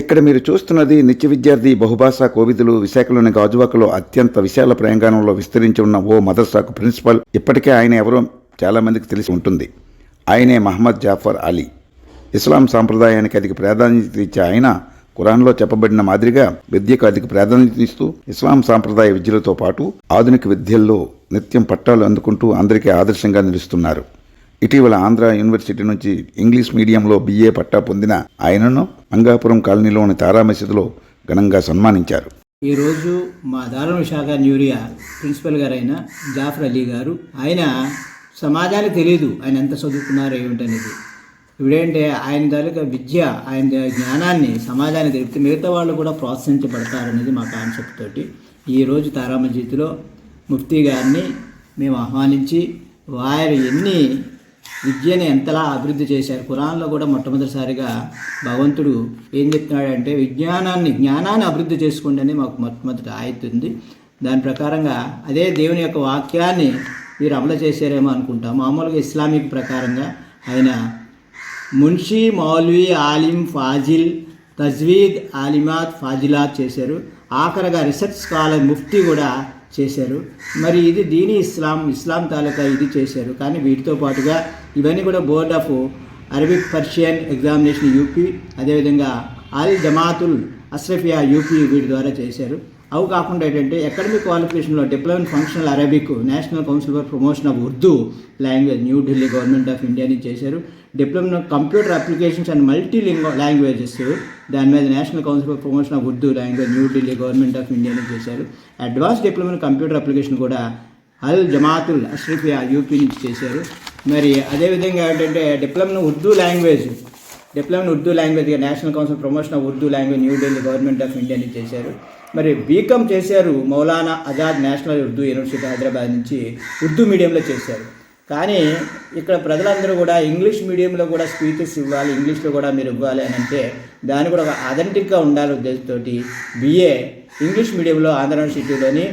ఇక్కడ మీరు చూస్తున్నది నిత్య విద్యార్థి బహుభాషా కోవిదులు విశాఖలోని గాజువాకలో అత్యంత విశాల ప్రాంగణంలో విస్తరించి ఉన్న ఓ మదర్సాకు ప్రిన్సిపల్. ఇప్పటికే ఆయన ఎవరో చాలామందికి తెలిసి ఉంటుంది. ఆయనే మహమ్మద్ జాఫర్ అలీ. ఇస్లాం సాంప్రదాయానికి అధిక ప్రాధాన్యత ఇచ్చే ఆయన ఖురాన్లో చెప్పబడిన మాదిరిగా విద్యకు అధిక ప్రాధాన్యత ఇస్తూ ఇస్లాం సాంప్రదాయ విద్యలతో పాటు ఆధునిక విద్యల్లో నిత్యం పట్టాలు అందుకుంటూ అందరికీ ఆదర్శంగా నిలుస్తున్నారు. ఇటీవల ఆంధ్ర యూనివర్సిటీ నుంచి ఇంగ్లీష్ మీడియంలో బిఏ పట్టా పొందిన ఆయనను మంగాపురం కాలనీలోని తారామసీదులో ఘనంగా సన్మానించారు. ఈరోజు మా దారుణ శాఖ న్యూరియా ప్రిన్సిపల్ గారైన జాఫర్ అలీ గారు ఆయన సమాజానికి తెలియదు ఆయన ఎంత చదువుకున్నారో ఏమిటనేది. ఇప్పుడేంటే ఆయన తాలూకా విద్య ఆయన జ్ఞానాన్ని సమాజానికి తెలిపితే మిగతా వాళ్ళు కూడా ప్రోత్సహించబడతారనేది మా కాన్సెప్ట్ తోటి ఈరోజు తారామజీతిలో ముఫ్తీ గారిని మేము ఆహ్వానించి వారు ఎన్ని విద్యని ఎంతలా అభివృద్ధి చేశారు? పురాణంలో కూడా మొట్టమొదటిసారిగా భగవంతుడు ఏం చెప్తున్నాడంటే విజ్ఞానాన్ని జ్ఞానాన్ని అభివృద్ధి చేసుకోండి అని మాకు మొట్టమొదటి ఆయుతుంది దాని ప్రకారంగా అదే దేవుని యొక్క వాక్యాన్ని మీరు అమలు చేశారేమో అనుకుంటాం. మామూలుగా ఇస్లామిక్ ప్రకారంగా ఆయన మున్షీ మౌల్వీ ఆలిం ఫాజిల్ తజ్వీద్ ఆలిమాత్ ఫాజిలాత్ చేశారు. ఆఖరగా రీసెర్చ్ స్కాలర్ ముఫ్తీ కూడా చేశారు. మరి ఇది దీని ఇస్లాం ఇస్లాం తాలూకా ఇది చేశారు. కానీ వీటితో పాటుగా ఇవన్నీ కూడా board of Arabic Persian examination UP అదేవిధంగా అల్ జమాతుల్ అస్రఫియా యూపీ వీటి ద్వారా చేశారు. అవి కాకుండా ఏంటంటే academic క్వాలిఫికేషన్లో diploma functional Arabic national council for promotion of Urdu language New Delhi government of India నుంచి చేశారు. Diploma computer applications and multi languages దాని మీద national council for promotion of Urdu language New Delhi government of India నుంచి చేశారు. Advance diploma computer application కూడా అల్ Jamatul అష్రఫియా UP నుంచి చేశారు. మరి అదేవిధంగా ఏంటంటే diploma Urdu language diploma Urdu language national council promotion of Urdu language New Delhi government of India నుంచి చేశారు. మరి బీకామ్ చేశారు మౌలానా ఆజాద్ నేషనల్ ఉర్దూ యూనివర్సిటీ హైదరాబాద్ నుంచి ఉర్దూ మీడియంలో చేశారు. కానీ ఇక్కడ ప్రజలందరూ కూడా ఇంగ్లీష్ మీడియంలో కూడా స్పీచెస్ ఇవ్వాలి ఇంగ్లీష్లో కూడా మీరు ఇవ్వాలి అని అంటే దాన్ని కూడా ఒక అథెంటిక్గా ఉండాలి ఉద్దేశంతో బిఏ ఇంగ్లీష్ మీడియంలో ఆంధ్ర యూనివర్సిటీలోని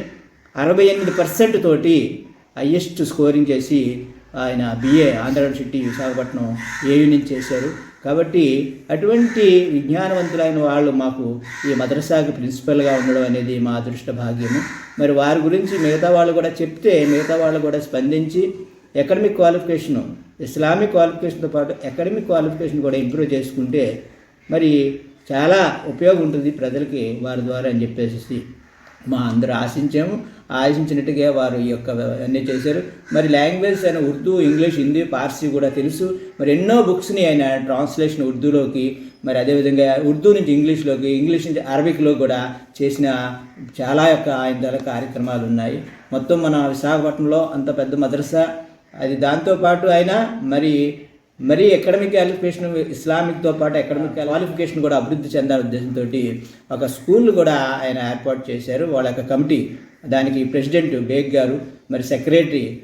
అరవై ఎనిమిది పర్సెంట్ తోటి హయ్యెస్ట్ స్కోరింగ్ చేసి ఆయన బిఏ ఆంధ్ర యూనివర్సిటీ విశాఖపట్నం ఏయూ నుంచి చేశారు. కాబట్టి అటువంటి విజ్ఞానవంతులైన వాళ్ళు మాకు ఈ మదరసాకి ప్రిన్సిపల్గా ఉండడం అనేది మా అదృష్ట భాగ్యము. మరి వారి గురించి మిగతా వాళ్ళు కూడా చెప్తే మిగతా వాళ్ళు కూడా స్పందించి అకాడమిక్ క్వాలిఫికేషన్ ఇస్లామిక్ క్వాలిఫికేషన్తో పాటు అకాడమిక్ క్వాలిఫికేషన్ కూడా ఇంప్రూవ్ చేసుకుంటే మరి చాలా ఉపయోగం ఉంటుంది ప్రజలకి వారి ద్వారా అని చెప్పేసి మా అందరూ ఆశించాము. ఆశించినట్టుగా వారు ఈ యొక్క అన్నీ చేశారు. మరి లాంగ్వేజ్ అయిన ఉర్దూ ఇంగ్లీష్ హిందీ పార్సీ కూడా తెలుసు. మరి ఎన్నో బుక్స్ని ఆయన ట్రాన్స్లేషన్ ఉర్దూలోకి మరి అదేవిధంగా ఉర్దూ నుంచి ఇంగ్లీష్లోకి ఇంగ్లీష్ నుంచి అరబిక్లో కూడా చేసిన చాలా యొక్క ఆయన ద్వారా కార్యక్రమాలు ఉన్నాయి. మొత్తం మన విశాఖపట్నంలో అంత పెద్ద మద్రసా. అది దాంతోపాటు ఆయన మరి మరి అకాడమిక్ క్వాలిఫికేషన్ ఇస్లామిక్తో పాటు అకాడమిక్ క్వాలిఫికేషన్ కూడా అభివృద్ధి చెందాలనే ఉద్దేశంతో ఒక స్కూల్ కూడా ఆయన ఏర్పాటు చేశారు. వాళ్ళ యొక్క కమిటీ దానికి ప్రెసిడెంట్ బేగ్ గారు మరి సెక్రటరీ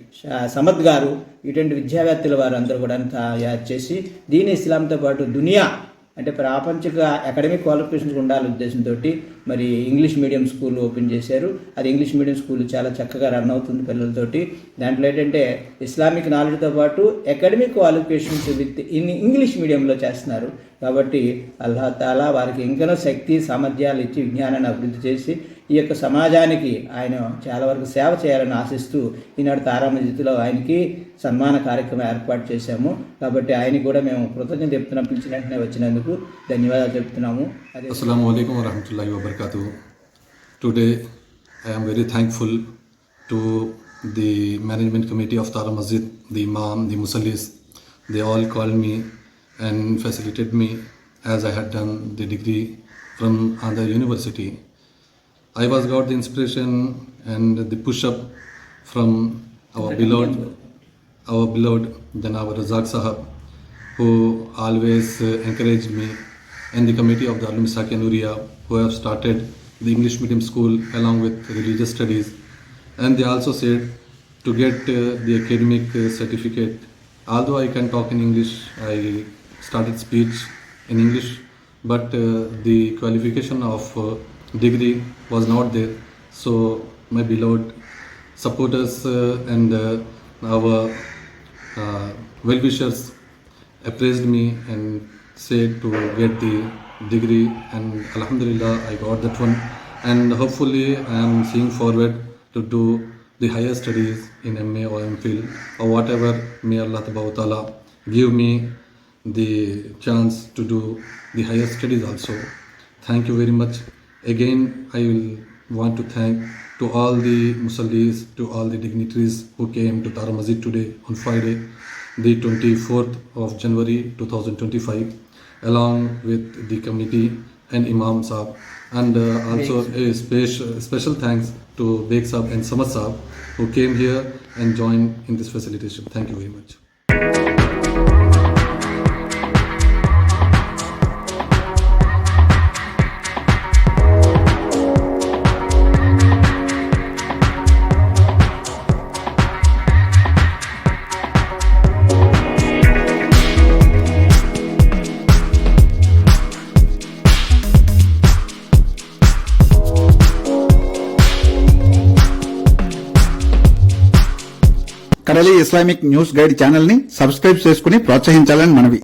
సమద్ గారు ఇటువంటి విద్యావేత్తల వారు అందరూ కూడా తయారు చేసి దీని ఇస్లాంతో పాటు దునియా అంటే ప్రాపంచిక అకాడమిక్ క్వాలిఫికేషన్స్ ఉండాలి ఉద్దేశంతో మరి ఇంగ్లీష్ మీడియం స్కూల్ ఓపెన్ చేశారు. అది ఇంగ్లీష్ మీడియం స్కూల్ చాలా చక్కగా రన్ అవుతుంది పిల్లలతోటి. దాంట్లో ఏంటంటే ఇస్లామిక్ నాలెడ్జ్తో పాటు academic qualifications with in English మీడియంలో చేస్తున్నారు. కాబట్టి అల్లా తాలా వారికి ఇంకనో శక్తి సామర్థ్యాలు ఇచ్చి విజ్ఞానాన్ని అభివృద్ధి చేసి ఈ యొక్క సమాజానికి ఆయన చాలా వరకు సేవ చేయాలని ఆశిస్తూ ఈనాడు తారామణ జితిలో ఆయనకి సన్మాన కార్యక్రమం ఏర్పాటు చేశాము. కాబట్టి ఆయన కూడా మేము కృతజ్ఞత చెప్తున్నాం. పిలిచిన వెంటనే వచ్చినందుకు ధన్యవాదాలు చెప్తున్నాము. అదే అస్సలం వలైకం వరహమూల్లా వబర్కాతు. Today I am very thankful to the management committee of Tara Masjid the imam the ముసలిస్ the all call me and facilitated me as I had done the degree from a university I was got the inspiration and the push up from our beloved, our beloved Janab Razak Sahab, who always uh, encouraged me, and the committee of the Alum Sakya Nuria, who have started the English medium school along with religious studies. And they also said to get uh, the academic uh, certificate. Although I can talk in English, I started speech in English, but uh, the qualification of uh, degree was not there. So, my beloved supporters uh, and uh, our uh, well wishers appraised me and said to get the degree and Alhamdulillah I got that one and hopefully I am seeing forward to do the higher studies in MA or MPhil or whatever may Allah Ta'ala give me the chance to do the higher studies also. Thank you very much. Again, I will want to thank to all the musallis, to all the dignitaries who came to Tara Masjid today on Friday, the 24th of January 2025, along with the committee and Imam Saab. And uh, also a special, special thanks to Beg Saab and Samad Saab who came here and joined in this facilitation. Thank you very much. Kadali Islamic news guide ఛానల్ని subscribe చేసుకుని ప్రోత్సహించాలని మనవి.